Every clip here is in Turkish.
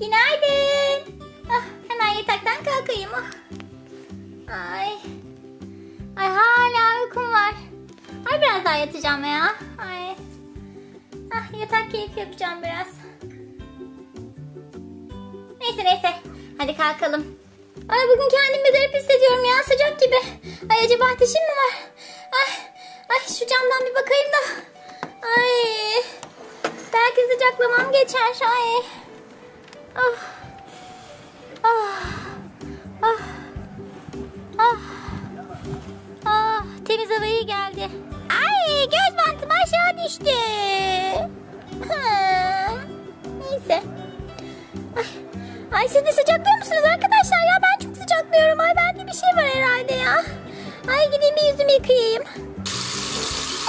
Günaydın. Ah, hemen yataktan kalkayım. Ah. Ay. Ay hala uykum var. Ay biraz daha yatacağım ya. Ay. Ah, yatak keyfi yapacağım biraz. Neyse neyse. Hadi kalkalım. Ay bugün kendimi garip hissediyorum ya sıcak gibi. Ay acaba ateşim mi var? Ay, ay şu camdan bir bakayım da. Ay. Belki sıcaklamam geçer. Ay. Ah. Ah. Ah. Ah. Ah. Temiz hava iyi geldi. Ay göz bantım aşağı düştü. Hmm. Neyse. Ay. Ay siz de sıcaklıyor musunuz arkadaşlar ya? Ben çok sıcaklıyorum. Ay bende bir şey var herhalde ya. Ay gideyim bir yüzümü yıkayayım.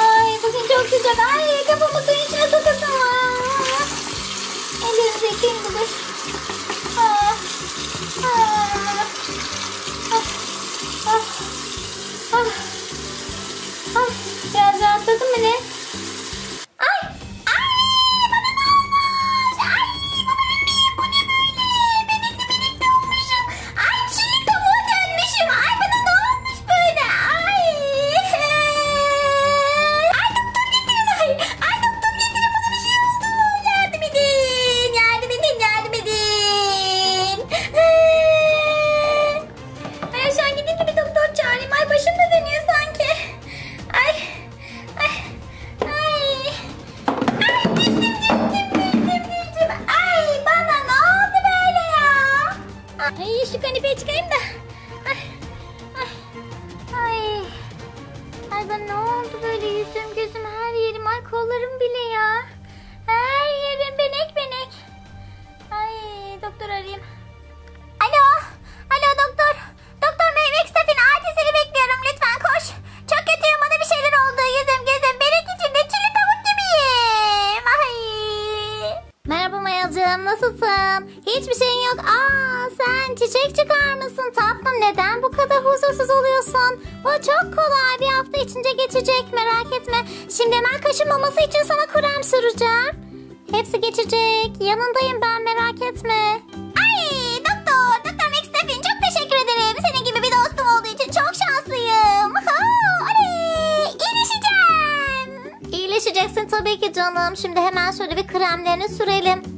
Ay bugün çok sıcak. Ay kafamı kollarım bile ya. Her yerim benek benek. Ay doktor arayayım. Alo. Alo doktor. Doktor Meyvek Stefin acil bekliyorum lütfen koş. Çok kötüyüm bana bir şeyler oldu. Yüzüm gözüm benek içinde çili tavuk gibiyim. Ay. Merhaba Mayalcığım nasılsın? Hiçbir şeyin yok. Aa sen çiçek çıkarmışsın tatlım. Neden kadar huzursuz oluyorsun? Bu çok kolay bir hafta içinde geçecek merak etme. Şimdi hemen kaşınmaması için sana krem süreceğim. Hepsi geçecek. Yanındayım ben merak etme. Ay doktor, doktor McStuffin çok teşekkür ederim. Senin gibi bir dostum olduğu için çok şanslıyım. Ha, oley, iyileşeceğim. İyileşeceksin tabii ki canım. Şimdi hemen şöyle bir kremlerini sürelim.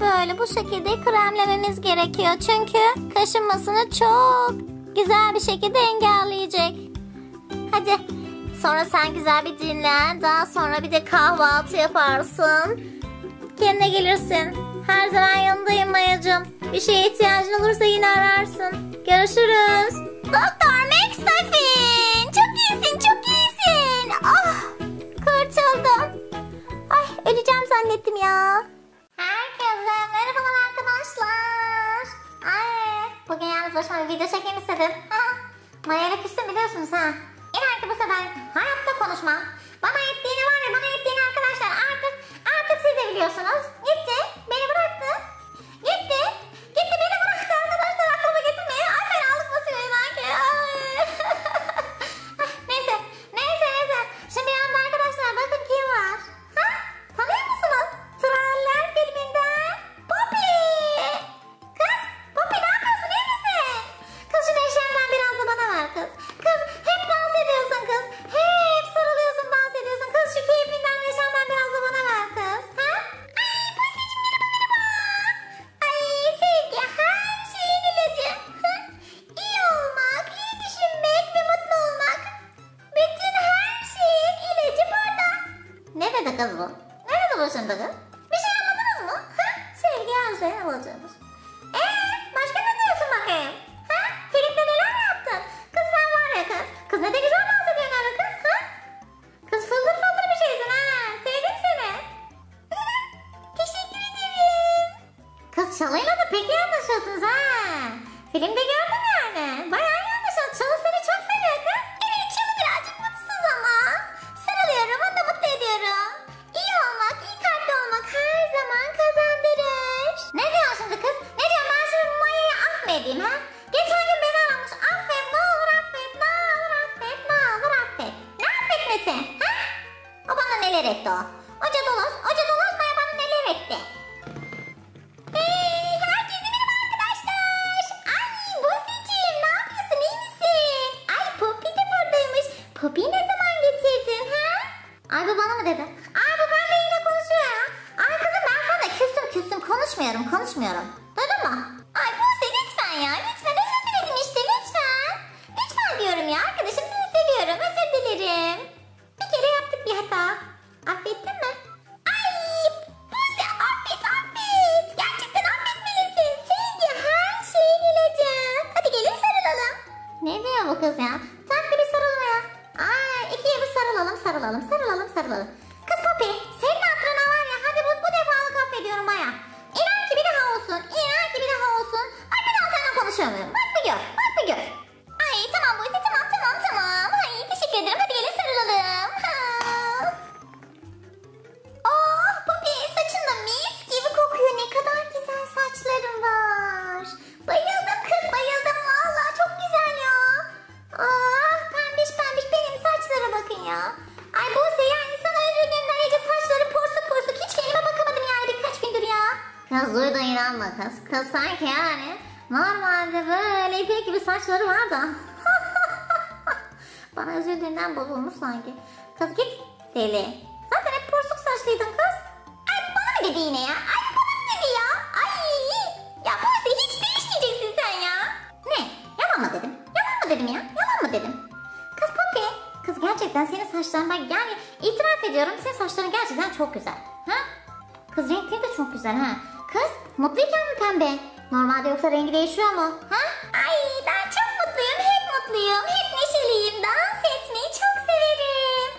Böyle bu şekilde kremlememiz gerekiyor. Çünkü kaşınmasını çok güzel bir şekilde engelleyecek. Hadi. Sonra sen güzel bir dinlen. Daha sonra bir de kahvaltı yaparsın. Kendine gelirsin. Her zaman yanındayım Mayacığım. Bir şeye ihtiyacın olursa yine ararsın. Görüşürüz. Doktor McStuffin. Çok iyisin, çok iyisin. Ah, kurtuldum. Ay, öleceğim zannettim ya. Herkese merhabalar arkadaşlar. Ay, bugün yalnız başıma bir video çekeyim istedim. Maya'yla küstüm biliyorsunuz ha. İnan ki bu sefer hayatta konuşmam. Bana ettiğini var ya bana ettiğini arkadaşlar artık artık siz de biliyorsunuz. Konuşamıyorum. Bak bir gör. Bak bir gör. Ay tamam Buse tamam tamam tamam. Ay teşekkür ederim. Hadi gelin sarılalım. Ha. Oh Poppy saçın da mis gibi kokuyor. Ne kadar güzel saçların var. Bayıldım kız bayıldım. Vallahi çok güzel ya. Ah pembiş pembiş benim saçlara bakın ya. Ay Buse yani sana özürlüğümden iyice saçları porsuk porsuk. Hiç kendime bakamadım yani birkaç gündür ya. Kız duydu inanma kız. Kız sanki yani normalde böyle ipek gibi saçları var da. Bana üzüldüğünden bozulmuş sanki. Kız git deli. Zaten hep porsuk saçlıydın kız. Ay bana mı dedi yine ya? Ay bana mı dedi ya? Ay ya Buse hiç değişmeyeceksin sen ya. Ne? Yalan mı dedim? Yalan mı dedim ya? Yalan mı dedim? Kız Poppy. Kız gerçekten senin saçların bak yani itiraf ediyorum senin saçların gerçekten çok güzel. Ha? Kız renkleri de çok güzel ha. Kız mutluyken mi pembe? Normalde yoksa rengi değişiyor mu? Ha? Ay ben çok mutluyum. Hep mutluyum. Hep neşeliyim. Dans etmeyi çok severim.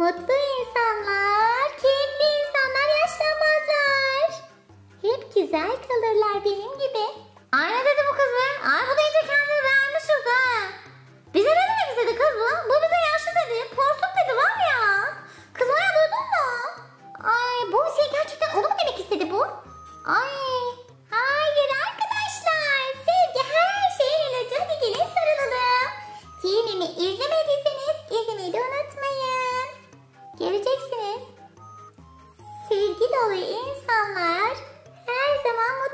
Mutlu insanlar, keyifli insanlar yaşlanmazlar. Hep güzel kalırlar benim gibi. Ay ne dedi bu kız be? Ay Göreceksiniz. Sevgi dolu insanlar her zaman mutluluk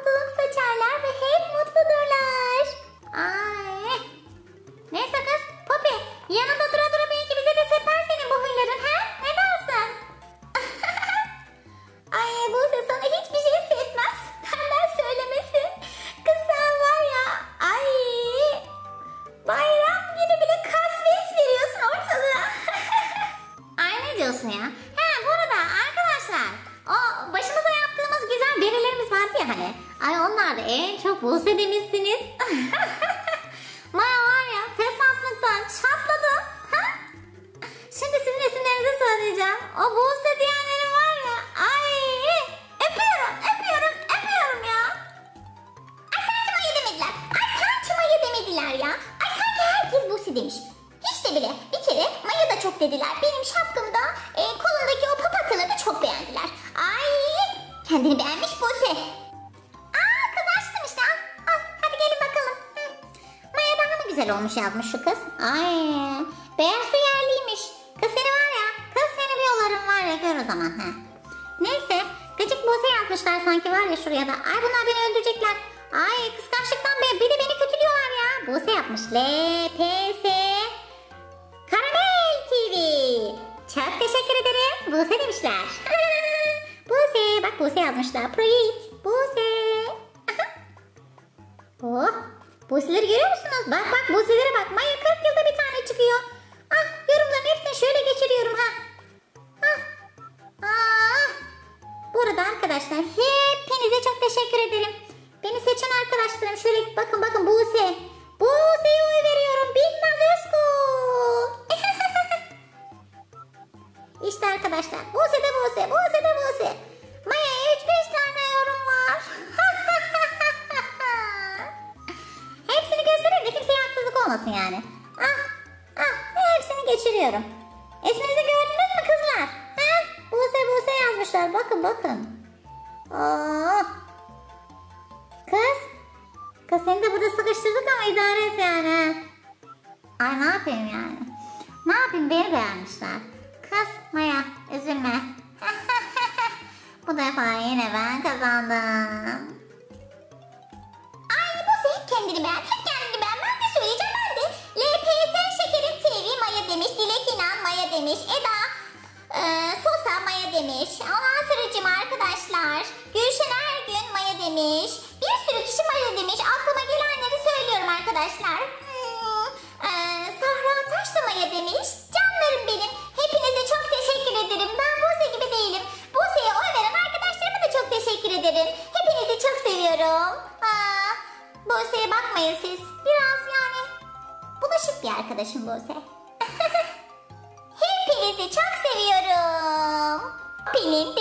O Buse diyenlerin var ya. Ay öpüyorum öpüyorum öpüyorum ya. Ay sanki Maya demediler. Ay sanki Maya demediler ya. Ay sanki herkes Buse demiş. Hiç de bile bir kere Maya da çok dediler. Benim şapkamda e, kolundaki o papatyaları da çok beğendiler. Ay kendini beğenmiş Buse. Aa kız açtım işte al. al. Hadi gelin bakalım. Hı. Maya daha mı güzel olmuş yazmış şu kız. Ay beyaz su yerliymiş. Ya gör o zaman. Ha. Neyse gıcık Buse yazmışlar sanki var ya şuraya da. Ay bunlar beni öldürecekler. Ay kıskançlıktan be, bir de beni kötülüyorlar ya. Buse yapmış. LPS Karamel TV. Çok teşekkür ederim. Buse demişler. Buse. Bak Buse yazmışlar. Proyit. Buse. oh. Buse'leri görüyor musunuz? Bak bak Buse'lere bak. Maya 40 yılda bir tane çıkıyor. Arkadaşlar hepinize çok teşekkür ederim. Beni seçen arkadaşlarım şöyle bakın bakın Buse. Buse'ye oy veriyorum. Binnaz Özkul. işte arkadaşlar Buse de Buse. Buse de Buse. Maya'ya 3-5 tane yorum var. Hepsini göstereyim de kimseye haksızlık olmasın yani. Ah, ah, hepsini geçiriyorum. Yani. Ay ne yapayım yani? Ne yapayım beni beğenmişler. Kız Maya üzülme. Bu defa yine ben kazandım. Ay bu hep kendini beğen, hep kendini beğen. Ben de söyleyeceğim ben de. LPS Şekerim TV Maya demiş, Dilek İnan Maya demiş, Eda arkadaşlar. Hmm, ee, Sahra Taşlamaya demiş. Canlarım benim. Hepinize çok teşekkür ederim. Ben Buse gibi değilim. Buse'ye oy veren arkadaşlarıma da çok teşekkür ederim. Hepinizi çok seviyorum. Aa, Buse'ye bakmayın siz. Biraz yani bulaşık bir arkadaşım Buse. Hepinizi çok seviyorum. Pelin